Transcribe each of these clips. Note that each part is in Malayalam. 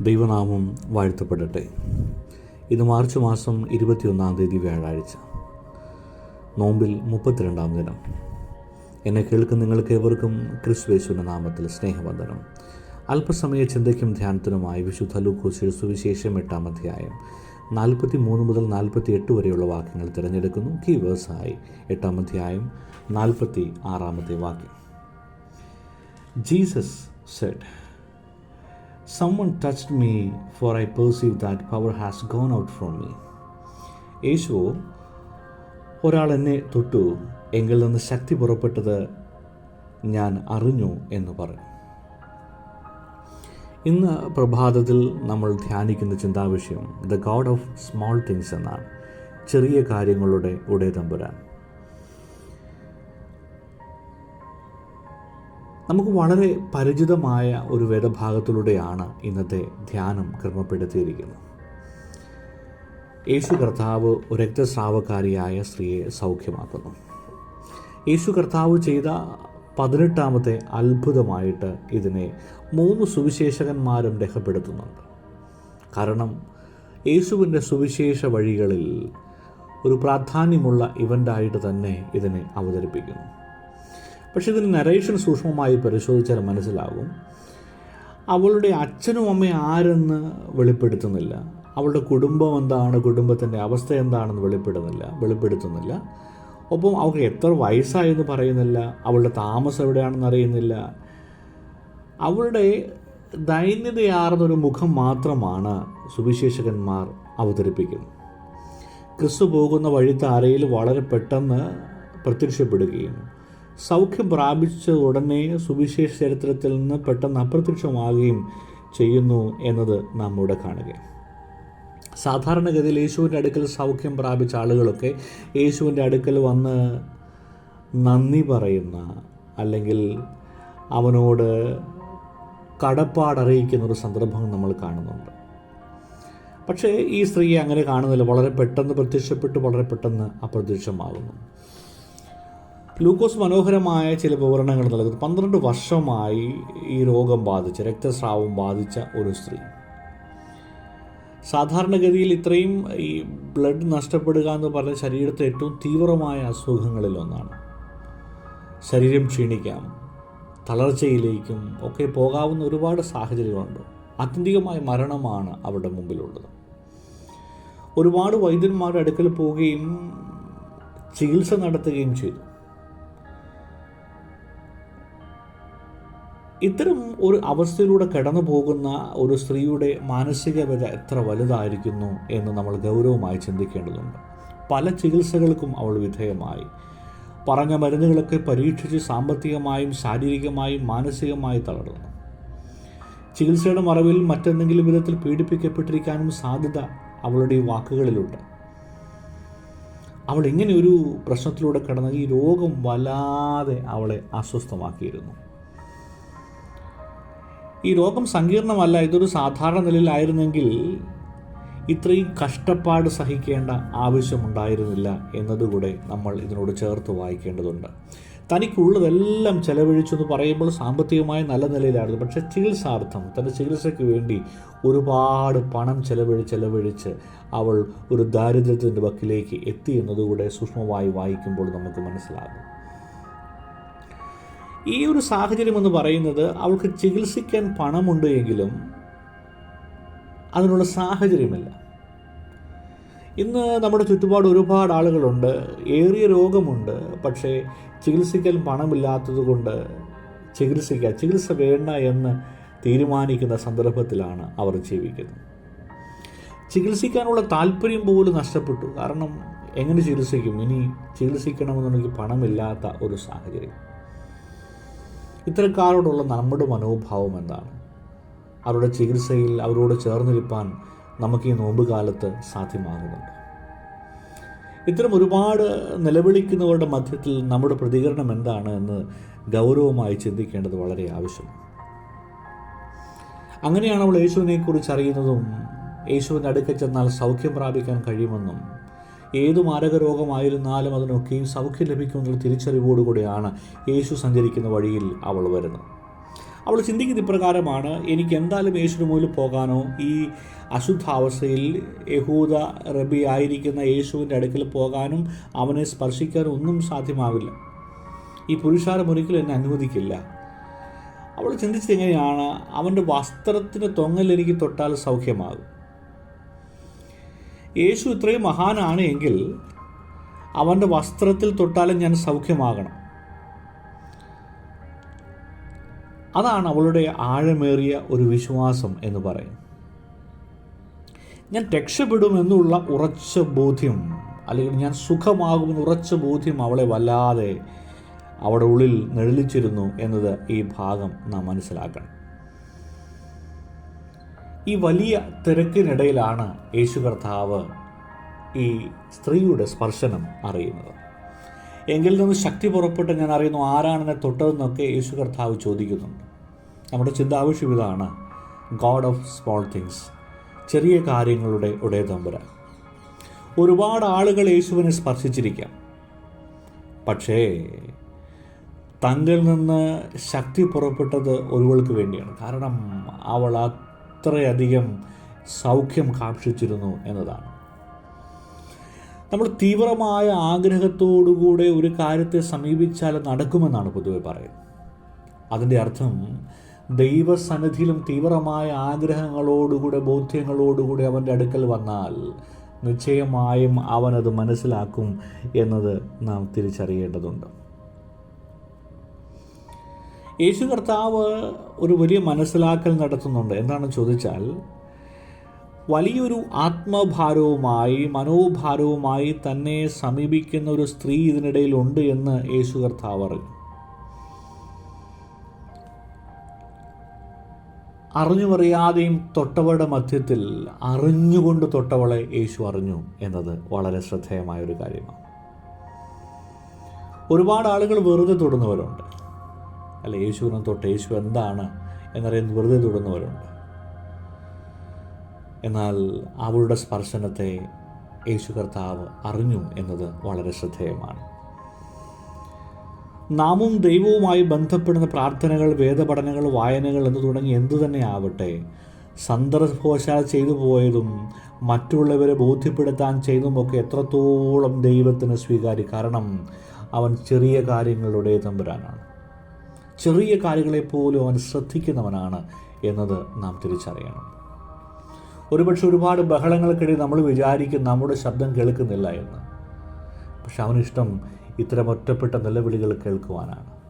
ദൈവനാമം വാഴ്ത്തപ്പെടട്ടെ. ഇത് മാർച്ച് മാസം ഇരുപത്തിയൊന്നാം തീയതി വ്യാഴാഴ്ച. നോമ്പിൽ മുപ്പത്തിരണ്ടാം ദിനം. എന്നെ കേൾക്കുന്ന നിങ്ങൾക്ക് ഏവർക്കും ക്രിസ്വേശുവിന്റെ നാമത്തിൽ സ്നേഹവന്ദനം. അല്പസമയ ചിന്തയ്ക്കും ധ്യാനത്തിനുമായി വിശുദ്ധ ലൂക്കോസിൽ സുവിശേഷം എട്ടാം അധ്യായം നാൽപ്പത്തി മൂന്ന് മുതൽ നാൽപ്പത്തി എട്ട് വരെയുള്ള വാക്യങ്ങൾ തിരഞ്ഞെടുക്കുന്നു. കീ വേഴ്സായി എട്ടാം അധ്യായം നാൽപ്പത്തി ആറാമത്തെ വാക്യം. Jesus said Someone touched me, for I perceive that power has gone out from me. യേശുവോ ഒരാൾ എന്നെ തൊട്ടു. എങ്കിൽ നിന്ന് ശക്തി പുറപ്പെട്ടത് ഞാൻ അറിഞ്ഞു എന്ന് പറഞ്ഞു. ഇന്ന് പ്രഭാതത്തിൽ നമ്മൾ ധ്യാനിക്കുന്ന ചിന്താവിഷയം the God of small things എന്നാണ്. ചെറിയ കാര്യങ്ങളുടെ ഉടേ തമ്പുരാൻ നമുക്ക് വളരെ പരിചിതമായ ഒരു വേദഭാഗത്തിലൂടെയാണ് ഇന്നത്തെ ധ്യാനം ക്രമപ്പെടുത്തിയിരിക്കുന്നത്. യേശു കർത്താവ് ഒരു രക്തസ്രാവക്കാരിയായ സ്ത്രീയെ സൗഖ്യമാക്കുന്നു. യേശു കർത്താവ് ചെയ്ത പതിനെട്ടാമത്തെ അത്ഭുതമായിട്ട് ഇതിനെ മൂന്ന് സുവിശേഷകന്മാരും രേഖപ്പെടുത്തുന്നുണ്ട്. കാരണം യേശുവിന്റെ സുവിശേഷ വഴികളിൽ ഒരു പ്രാധാന്യമുള്ള ഇവന്റായിട്ട് തന്നെ ഇതിനെ അവതരിപ്പിക്കുന്നു. പക്ഷേ ഇതിന് നരേഷൻ സൂക്ഷ്മമായി പരിശോധിച്ചാൽ മനസ്സിലാകും. അവളുടെ അച്ഛനും അമ്മയും ആരെന്ന് വെളിപ്പെടുത്തുന്നില്ല. അവളുടെ കുടുംബം എന്താണ് കുടുംബത്തിന്റെ അവസ്ഥ എന്താണെന്ന് വെളിപ്പെടുന്നില്ല വെളിപ്പെടുത്തുന്നില്ല. ഒപ്പം അവൾക്ക് എത്ര വയസ്സായെന്ന് പറയുന്നില്ല അവളുടെ താമസം എവിടെയാണെന്ന് അറിയുന്നില്ല. അവളുടെ ദൈന്യതയാർന്നൊരു മുഖം മാത്രമാണ് സുവിശേഷകന്മാർ അവതരിപ്പിക്കുന്നത്. ക്രിസ്തു പോകുന്ന വഴിത്താരയിൽ വളരെ പെട്ടെന്ന് പ്രത്യക്ഷപ്പെടുകയും സൗഖ്യം പ്രാപിച്ച ഉടനെ സുവിശേഷ ചരിത്രത്തിൽ നിന്ന് പെട്ടെന്ന് അപ്രത്യക്ഷമാകുകയും ചെയ്യുന്നു എന്നത് നാം ഇവിടെ കാണുക. സാധാരണഗതിയിൽ യേശുവിന്റെ അടുക്കൽ സൗഖ്യം പ്രാപിച്ച ആളുകളൊക്കെ യേശുവിന്റെ അടുക്കൽ വന്ന് നന്ദി പറയുന്ന അല്ലെങ്കിൽ അവനോട് കടപ്പാടറിയിക്കുന്ന ഒരു സന്ദർഭം നമ്മൾ കാണുന്നുണ്ട്. പക്ഷേ ഈ സ്ത്രീയെ അങ്ങനെ കാണുന്നില്ല. വളരെ പെട്ടെന്ന് പ്രത്യക്ഷപ്പെട്ട് വളരെ പെട്ടെന്ന് അപ്രത്യക്ഷമാകുന്നു. ലൂക്കോസ് മനോഹരമായ ചില വിവരണങ്ങൾ നൽകുന്നു. പന്ത്രണ്ട് വർഷമായി ഈ രോഗം ബാധിച്ച രക്തസ്രാവം ബാധിച്ച ഒരു സ്ത്രീ. സാധാരണഗതിയിൽ ഇത്രയും ഈ ബ്ലഡ് നഷ്ടപ്പെടുക എന്ന് പറഞ്ഞ ശരീരത്തെ ഏറ്റവും തീവ്രമായ അസുഖങ്ങളിൽ ഒന്നാണ്. ശരീരം ക്ഷീണിക്കാം തളർച്ചയിലേക്കും ഒക്കെ പോകാവുന്ന ഒരുപാട് സാഹചര്യങ്ങളുണ്ട്. ആത്യന്തികമായ മരണമാണ് അവരുടെ മുമ്പിലുള്ളത്. ഒരുപാട് വൈദ്യന്മാരുടെ അടുക്കൽ പോവുകയും ചികിത്സ നടത്തുകയും ചെയ്തു. ഇത്തരം ഒരു അവസ്ഥയിലൂടെ കടന്നു പോകുന്ന ഒരു സ്ത്രീയുടെ മാനസിക വില എത്ര വലുതായിരിക്കുന്നു എന്ന് നമ്മൾ ഗൗരവമായി ചിന്തിക്കേണ്ടതുണ്ട്. പല ചികിത്സകൾക്കും അവൾ വിധേയമായി. പറഞ്ഞ മരുന്നുകളൊക്കെ പരീക്ഷിച്ച് സാമ്പത്തികമായും ശാരീരികമായും മാനസികമായി തളർന്നു. ചികിത്സയുടെ മറവിൽ മറ്റെന്തെങ്കിലും വിധത്തിൽ പീഡിപ്പിക്കപ്പെട്ടിരിക്കാനും സാധ്യത അവളുടെ ഈ വാക്കുകളിലുണ്ട്. അവൾ ഇങ്ങനെ ഒരു പ്രശ്നത്തിലൂടെ കടന്ന ഈ രോഗം വല്ലാതെ അവളെ അസ്വസ്ഥമാക്കിയിരുന്നു. ഈ രോഗം സങ്കീർണമല്ല ഇതൊരു സാധാരണ നിലയിലായിരുന്നെങ്കിൽ ഇത്രയും കഷ്ടപ്പാട് സഹിക്കേണ്ട ആവശ്യമുണ്ടായിരുന്നില്ല എന്നതുകൂടെ നമ്മൾ ഇതിനോട് ചേർത്ത് വായിക്കേണ്ടതുണ്ട്. തനിക്കുള്ളതെല്ലാം ചെലവഴിച്ചു എന്ന് പറയുമ്പോൾ സാമ്പത്തികമായി നല്ല നിലയിലായിരുന്നു. പക്ഷേ ചികിത്സാർത്ഥം തന്റെ ചികിത്സയ്ക്ക് വേണ്ടി ഒരുപാട് പണം ചെലവഴി ചെലവഴിച്ച് അവൾ ഒരു ദാരിദ്ര്യത്തിന്റെ വക്കിലേക്ക് എത്തി എന്നതുകൂടെ സൂക്ഷ്മമായി വായിക്കുമ്പോൾ നമുക്ക് മനസ്സിലാകും. ഈ ഒരു സാഹചര്യം എന്ന് പറയുന്നത് അവൾക്ക് ചികിത്സിക്കാൻ പണമുണ്ട് എങ്കിലും അതിനുള്ള സാഹചര്യമില്ല. ഇന്ന് നമ്മുടെ ചുറ്റുപാട് ഒരുപാട് ആളുകളുണ്ട് ഏറിയ രോഗമുണ്ട് പക്ഷേ ചികിത്സിക്കാൻ പണമില്ലാത്തത് കൊണ്ട് ചികിത്സിക്കുക ചികിത്സ വേണ്ട എന്ന് തീരുമാനിക്കുന്ന സന്ദർഭത്തിലാണ് അവർ ജീവിക്കുന്നത്. ചികിത്സിക്കാനുള്ള താല്പര്യം പോലും നഷ്ടപ്പെട്ടു. കാരണം എങ്ങനെ ചികിത്സിക്കും? ഇനി ചികിത്സിക്കണമെന്നുണ്ടെങ്കിൽ പണമില്ലാത്ത ഒരു സാഹചര്യം. ഇത്തരക്കാരോടുള്ള നമ്മുടെ മനോഭാവം എന്താണ്? അവരുടെ ചികിത്സയിൽ അവരോട് ചേർന്നിരിപ്പാൻ നമുക്ക് ഈ നോമ്പ് കാലത്ത് സാധ്യമാകുന്നുണ്ട്? ഇത്തരം ഒരുപാട് നിലവിളിക്കുന്നവരുടെ മധ്യത്തിൽ നമ്മുടെ പ്രതികരണം എന്താണ് എന്ന് ഗൗരവമായി ചിന്തിക്കേണ്ടത് വളരെ ആവശ്യമാണ്. അങ്ങനെയാണ് അവൾ യേശുവിനെ കുറിച്ച് അറിയുന്നതും യേശുവിന്റെ അടുക്കൽ ചെന്നാൽ സൗഖ്യം പ്രാപിക്കാൻ കഴിയുമെന്നും ഏതു മാരക രോഗമായിരുന്നാലും അതിനൊക്കെയും സൗഖ്യം ലഭിക്കുമെന്നുള്ള തിരിച്ചറിവോടുകൂടിയാണ് യേശു സഞ്ചരിക്കുന്ന വഴിയിൽ അവൾ വരുന്നത്. അവൾ ചിന്തിക്കുന്ന ഇപ്രകാരമാണ് എനിക്ക് എന്തായാലും യേശുവിന് മുമ്പിൽ പോകാനോ ഈ അശുദ്ധാവസ്ഥയിൽ യഹൂദ റബി ആയിരിക്കുന്ന യേശുവിന്റെ അടുക്കൽ പോകാനും അവനെ സ്പർശിക്കാനും ഒന്നും സാധ്യമാവില്ല. ഈ പുരുഷാരം ഒരിക്കലും എന്നെ അനുവദിക്കില്ല. അവൾ ചിന്തിച്ചത് എങ്ങനെയാണ് അവന്റെ വസ്ത്രത്തിന് തൊങ്ങൽ എനിക്ക് തൊട്ടാൽ സൗഖ്യമാകും. യേശു ഇത്രയും മഹാനാണ് എങ്കിൽ അവന്റെ വസ്ത്രത്തിൽ തൊട്ടാലും ഞാൻ സൗഖ്യമാകണം. അതാണ് അവളുടെ ആഴമേറിയ ഒരു വിശ്വാസം എന്ന് പറയും ഞാൻ രക്ഷപ്പെടുമെന്നുള്ള ഉറച്ച ബോധ്യം അല്ലെങ്കിൽ ഞാൻ സുഖമാകുമെന്ന് ഉറച്ച ബോധ്യം അവളെ വല്ലാതെ അവിടെ ഉള്ളിൽ നിഴലിച്ചിരുന്നു എന്നത് ഈ ഭാഗം നാം മനസ്സിലാക്കണം. ഈ വലിയ തിരക്കിനിടയിലാണ് യേശു കർത്താവ് ഈ സ്ത്രീയുടെ സ്പർശനം അറിയുന്നത്. എങ്കിൽ നിന്ന് ശക്തി പുറപ്പെട്ട് ഞാൻ അറിയുന്നു ആരാണെന്നെ തൊട്ടതെന്നൊക്കെ യേശു കർത്താവ് ചോദിക്കുന്നുണ്ട്. നമ്മുടെ ചിന്താവശ്യം ഇതാണ്. ഗോഡ് ഓഫ് സ്മോൾ തിങ്സ് ചെറിയ കാര്യങ്ങളുടെ ഉടയ തമ്പുരാൻ ഒരുപാട് ആളുകൾ യേശുവിനെ സ്പർശിച്ചിരിക്കാം. പക്ഷേ തങ്കിൽ നിന്ന് ശക്തി പുറപ്പെട്ടത് ഒരുവൾക്ക് വേണ്ടിയാണ്. കാരണം അവൾ അത്രയധികം സൗഖ്യം കാക്ഷിച്ചിരുന്നു എന്നതാണ്. നമ്മൾ തീവ്രമായ ആഗ്രഹത്തോടുകൂടെ ഒരു കാര്യത്തെ സമീപിച്ചാൽ നടക്കുമെന്നാണ് പൊതുവെ പറയുന്നത്. അതിന്റെ അർത്ഥം ദൈവസന്നിധിയിലും തീവ്രമായ ആഗ്രഹങ്ങളോടുകൂടെ ബോധ്യങ്ങളോടുകൂടി അവന്റെ അടുക്കൽ വന്നാൽ നിശ്ചയമായും അവനത് മനസ്സിലാക്കും എന്നത് നാം തിരിച്ചറിയേണ്ടതുണ്ട്. യേശു കർത്താവ് ഒരു വലിയ മനസ്സിലാക്കൽ നടത്തുന്നുണ്ട്. എന്താണെന്ന് ചോദിച്ചാൽ വലിയൊരു ആത്മഭാരവുമായി മനോഭാരവുമായി തന്നെ സമീപിക്കുന്ന ഒരു സ്ത്രീ ഇതിനിടയിലുണ്ട് എന്ന് യേശു കർത്താവ് അറിഞ്ഞു. അറിഞ്ഞുമറിയാതെയും തൊട്ടവളുടെ മധ്യത്തിൽ അറിഞ്ഞുകൊണ്ട് തൊട്ടവളെ യേശു അറിഞ്ഞു എന്നത് വളരെ ശ്രദ്ധേയമായ ഒരു കാര്യമാണ്. ഒരുപാട് ആളുകൾ വെറുതെ തൊടുന്നവരുണ്ട്. അല്ല യേശുവിനെ തൊട്ട് യേശു എന്താണ് എന്നറിയുന്ന വെറുതെ തൊടുന്നവരുണ്ട്. എന്നാൽ അവളുടെ സ്പർശനത്തെ യേശു കർത്താവ് അറിഞ്ഞു എന്നത് വളരെ ശ്രദ്ധേയമാണ്. നാമും ദൈവവുമായി ബന്ധപ്പെടുന്ന പ്രാർത്ഥനകൾ വേദപഠനങ്ങൾ വായനകൾ എന്ന് തുടങ്ങി എന്തു തന്നെ ആവട്ടെ സന്ദർഭവശാൽ ചെയ്തു പോയതും മറ്റുള്ളവരെ ബോധ്യപ്പെടുത്താൻ ചെയ്തുമൊക്കെ എത്രത്തോളം ദൈവത്തിന് സ്വീകാര്യ. കാരണം അവൻ ചെറിയ കാര്യങ്ങളുടെ തമ്പുരാനാണ്. ചെറിയ കാര്യങ്ങളെപ്പോലും അവൻ ശ്രദ്ധിക്കുന്നവനാണ് എന്നത് നാം തിരിച്ചറിയണം. ഒരുപക്ഷെ ഒരുപാട് ബഹളങ്ങൾക്കിടയിൽ നമ്മൾ വിചാരിക്കും നമ്മുടെ ശബ്ദം കേൾക്കുന്നില്ല എന്ന്. പക്ഷെ അവനിഷ്ടം ഇത്തരം ഒറ്റപ്പെട്ട നിലവിളികൾ കേൾക്കുവാനാണ്.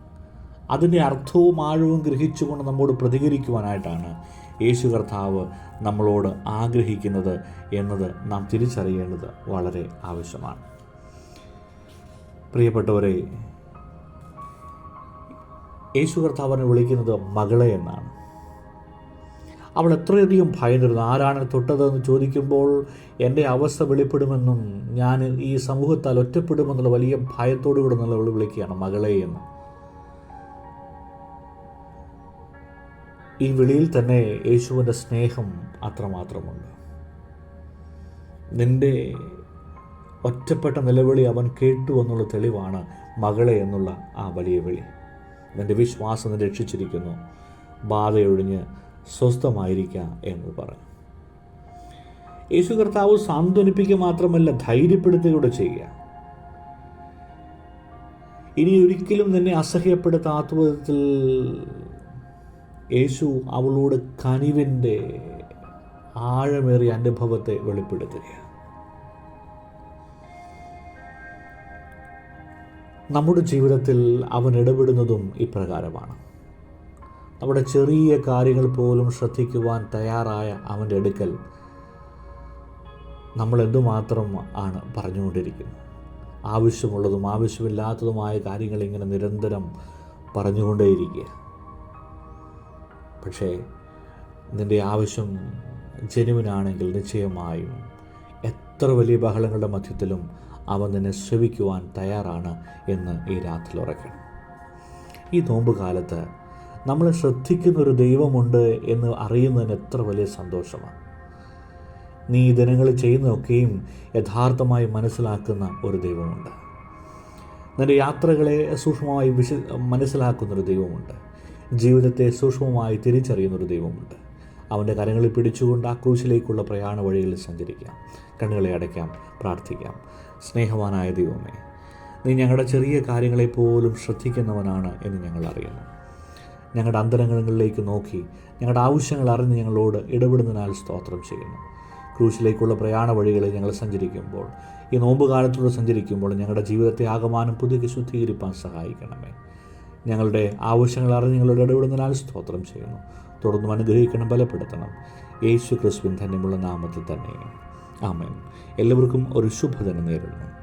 അതിന്റെ അർത്ഥവും ആഴവും ഗ്രഹിച്ചുകൊണ്ട് നമ്മോട് പ്രതികരിക്കുവാനായിട്ടാണ് യേശു കർത്താവ് നമ്മളോട് ആഗ്രഹിക്കുന്നത് എന്നത് നാം തിരിച്ചറിയേണ്ടത് വളരെ ആവശ്യമാണ്. പ്രിയപ്പെട്ടവരെ യേശു കർത്താവിനെ വിളിക്കുന്നത് മകളെ എന്നാണ്. അവൾ എത്രയധികം ഭയന്നിരുന്നു. ആരാണ് തൊട്ടതെന്ന് ചോദിക്കുമ്പോൾ എന്റെ അവസ്ഥ വെളിപ്പെടുമെന്നും ഞാൻ ഈ സമൂഹത്താൽ ഒറ്റപ്പെടുമെന്നുള്ള വലിയ ഭയത്തോടു കൂടെ അവൾ വിളിക്കുകയാണ്. മകളെ എന്ന്. ഈ വിളിയിൽ തന്നെ യേശുവിന്റെ സ്നേഹം അത്രമാത്രമുണ്ട്. നിന്റെ ഒറ്റപ്പെട്ട നിലവിളി അവൻ കേട്ടു എന്നുള്ള തെളിവാണ് മകളെ എന്നുള്ള ആ വലിയ വിളി. നിന്റെ വിശ്വാസം രക്ഷിച്ചിരിക്കുന്നു. ബാധയൊഴിഞ്ഞ് സ്വസ്ഥമായിരിക്കുക എന്ന് പറഞ്ഞു. യേശു കർത്താവ് സാന്ത്വനിപ്പിക്കുക മാത്രമല്ല ധൈര്യപ്പെടുത്തുകയൂടെ ചെയ്യുക. ഇനി ഒരിക്കലും നിന്നെ അസഹ്യപ്പെടുത്താത്ത വിധത്തിൽ യേശു അവളോട് കനിവിന്റെ ആഴമേറിയ അനുഭവത്തെ വെളിപ്പെടുത്തുകയാണ്. നമ്മുടെ ജീവിതത്തിൽ അവൻ ഇടപെടുന്നതും ഇപ്രകാരമാണ്. നമ്മുടെ ചെറിയ കാര്യങ്ങൾ പോലും ശ്രദ്ധിക്കുവാൻ തയ്യാറായ അവന്റെ അടുക്കൽ നമ്മൾ എന്തുമാത്രം ആണ് പറഞ്ഞുകൊണ്ടിരിക്കുന്നത്? ആവശ്യമുള്ളതും ആവശ്യമില്ലാത്തതുമായ കാര്യങ്ങൾ ഇങ്ങനെ നിരന്തരം പറഞ്ഞുകൊണ്ടേയിരിക്കുക. പക്ഷേ നിന്റെ ആവശ്യം ജനുവിനാണെങ്കിൽ നിശ്ചയമായും എത്ര വലിയ ബഹളങ്ങളുടെ മധ്യത്തിലും അവൻ നിന്നെ ശ്രവിക്കുവാൻ തയ്യാറാണ് എന്ന് ഈ രാത്രി ഉറക്കണം ഈ നോമ്പ് കാലത്ത് നമ്മൾ ശ്രദ്ധിക്കുന്ന ഒരു ദൈവമുണ്ട് എന്ന് അറിയുന്നതിന് എത്ര വലിയ സന്തോഷമാണ്. നീ ഈ ദിനങ്ങളിൽ ചെയ്യുന്നതൊക്കെയും യഥാർത്ഥമായി മനസ്സിലാക്കുന്ന ഒരു ദൈവമുണ്ട്. നിന്റെ യാത്രകളെ സൂക്ഷ്മമായി വിശ മനസ്സിലാക്കുന്നൊരു ദൈവമുണ്ട്. ജീവിതത്തെ സൂക്ഷ്മമായി തിരിച്ചറിയുന്നൊരു ദൈവമുണ്ട്. അവന്റെ കരങ്ങളിൽ പിടിച്ചുകൊണ്ട് ആ ക്രൂശിലേക്കുള്ള പ്രയാണ വഴികളിൽ സഞ്ചരിക്കാം. കണ്ണുകളെ അടയ്ക്കാം. പ്രാർത്ഥിക്കാം. സ്നേഹവാനായ ദൈവമേ നീ ഞങ്ങളുടെ ചെറിയ കാര്യങ്ങളെ പോലും ശ്രദ്ധിക്കുന്നവനാണ് എന്ന് ഞങ്ങൾ അറിയുന്നു. ഞങ്ങളുടെ അന്തരംഗങ്ങളിലേക്ക് നോക്കി ഞങ്ങളുടെ ആവശ്യങ്ങൾ അറിഞ്ഞ് ഞങ്ങളോട് ഇടപെടുന്നതിനാൽ സ്തോത്രം ചെയ്യുന്നു. ക്രൂശിലേക്കുള്ള പ്രയാണ വഴികളിൽ ഞങ്ങൾ സഞ്ചരിക്കുമ്പോൾ ഈ നോമ്പ് കാലത്തൂടെ സഞ്ചരിക്കുമ്പോൾ ഞങ്ങളുടെ ജീവിതത്തെ ആകമാനം പുതുക്കി ശുദ്ധീകരിപ്പാൻ സഹായിക്കണമേ. ഞങ്ങളുടെ ആവശ്യങ്ങൾ അറിഞ്ഞ് ഞങ്ങളോട് ഇടപെടുന്നതിനാൽ സ്തോത്രം ചെയ്യുന്നു. തുടർന്നും അനുഗ്രഹിക്കണം ബലപ്പെടുത്തണം. യേശു ക്രിസ്തുവിൻ ധന്യമുള്ള നാമത്തിൽ തന്നെ ആമേൻ. എല്ലാവർക്കും ഒരു ശുഭദിനം നേരിടുന്നു